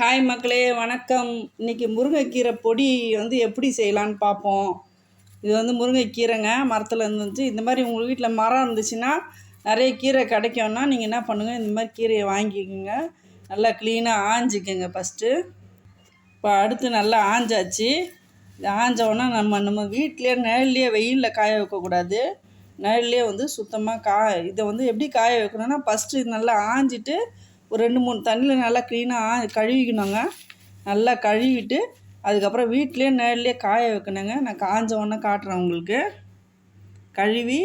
Hi மக்களே வணக்கம். இன்றைக்கி முருங்கைக்கீரை பொடி வந்து எப்படி செய்யலான்னு பார்ப்போம். இது வந்து முருங்கைக்கீரைங்க மரத்தில் இருந்துச்சு. இந்த மாதிரி உங்கள் வீட்டில் மரம் இருந்துச்சுன்னா நிறைய கீரை கிடைக்கும்னா நீங்கள் என்ன பண்ணுங்கள் இந்த மாதிரி கீரையை வாங்கிக்கோங்க. நல்லா க்ளீனாக ஆஞ்சிக்கோங்க ஃபஸ்ட்டு இப்போ அடுத்து நல்லா ஆஞ்சாச்சு. இது ஆஞ்சோன்னா நம்ம நம்ம வீட்டிலே நிழல்லையே வெயிலில் காய வைக்கக்கூடாது. நிழல்லையே வந்து சுத்தமாக கா இதை வந்து எப்படி காய வைக்கணும்னா ஃபஸ்ட்டு நல்லா ஆஞ்சிட்டு ஒரு ரெண்டு மூணு தண்ணியில் நல்லா க்ளீனாக கழுவிக்கணுங்க. நல்லா கழுவிட்டு அதுக்கப்புறம் வீட்டிலே நேரிலே காய வைக்கணுங்க. நான் காஞ்ச உடனே காட்டுறேன் உங்களுக்கு. கழுவி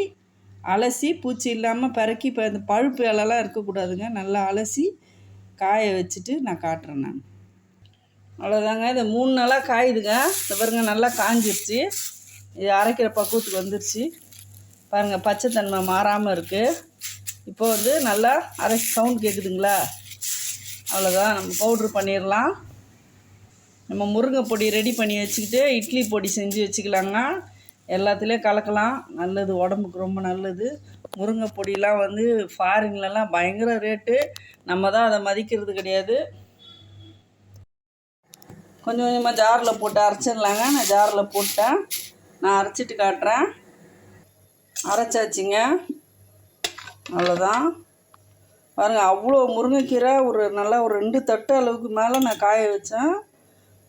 அலசி பூச்சி இல்லாமல் பிறக்கி இப்போ இந்த பழுப்பு இலலாம் இருக்கக்கூடாதுங்க. நல்லா அலசி காய வச்சுட்டு நான் காட்டுறேன் நான். அவ்வளோதாங்க இந்த மூணு நாளாக காயுதுங்க. இந்த பாருங்க நல்லா காஞ்சிருச்சு. இது அரைக்கிற பக்குவத்துக்கு வந்துருச்சு. பாருங்கள் பச்சை தன்மை மாறாமல் இருக்குது இப்போ வந்து நல்லா அரை சவுண்ட் கேட்குதுங்களா அவ்வளோதான் நம்ம பவுட்ரு பண்ணிடலாம் நம்ம முருங்கை பொடி ரெடி பண்ணி வச்சுக்கிட்டு இட்லி பொடி செஞ்சு வச்சுக்கலாங்க. எல்லாத்துலேயும் கலக்கலாம். நல்லது உடம்புக்கு ரொம்ப நல்லது. முருங்கை பொடியெலாம் வந்து ஃபாரின்லலாம் பயங்கர ரேட்டு நம்ம தான் அதை மதிக்கிறது கிடையாது. கொஞ்சம் கொஞ்சமாக ஜாரில் போட்டு அரைச்சிடலாங்க நான் ஜாரில் போட்டேன். நான் அரைச்சிட்டு காட்டுறேன். அரைச்சாச்சுங்க. அவ்வளோதான் பாருங்கள் அவ்வளோ முருங்கைக்கீரை ஒரு நல்லா ஒரு ரெண்டு தட்டு அளவுக்கு மேலே நான் காய வச்சேன்.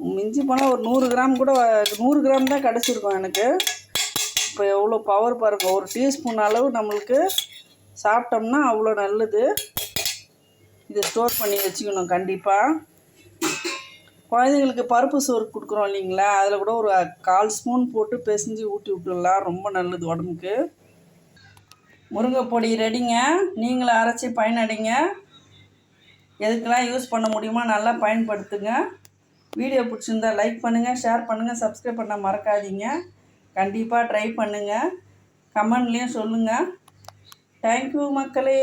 மிஞ்சி போனால் ஒரு நூறு கிராம் கூட நூறு கிராம் தான் கிடச்சிருக்கும் எனக்கு. இப்போ எவ்வளோ பவர் பாருங்கள் ஒரு டீஸ்பூன் அளவு நம்மளுக்கு சாப்பிட்டோம்னா அவ்வளோ நல்லது. இதை ஸ்டோர் பண்ணி வச்சுக்கணும் கண்டிப்பாக குழந்தைங்களுக்கு பருப்பு சோறு கொடுக்குறோம் இல்லைங்களா? அதில் கூட ஒரு கால் ஸ்பூன் போட்டு பிசைஞ்சு ஊட்டி விட்டுடலாம் ரொம்ப நல்லது உடம்புக்கு. முருங்கை பொடி ரெடிங்க. நீங்களும் அரைச்சி பயனடைங்க. எதுக்கெல்லாம் யூஸ் பண்ண முடியுமோ நல்லா பயன்படுத்துங்க. வீடியோ பிடிச்சிருந்தா லைக் பண்ணுங்கள் ஷேர் பண்ணுங்கள் சப்ஸ்கிரைப் பண்ண மறக்காதீங்க. கண்டிப்பாக ட்ரை பண்ணுங்கள் கமெண்ட்லேயும் சொல்லுங்கள் தேங்க்யூ மக்களே.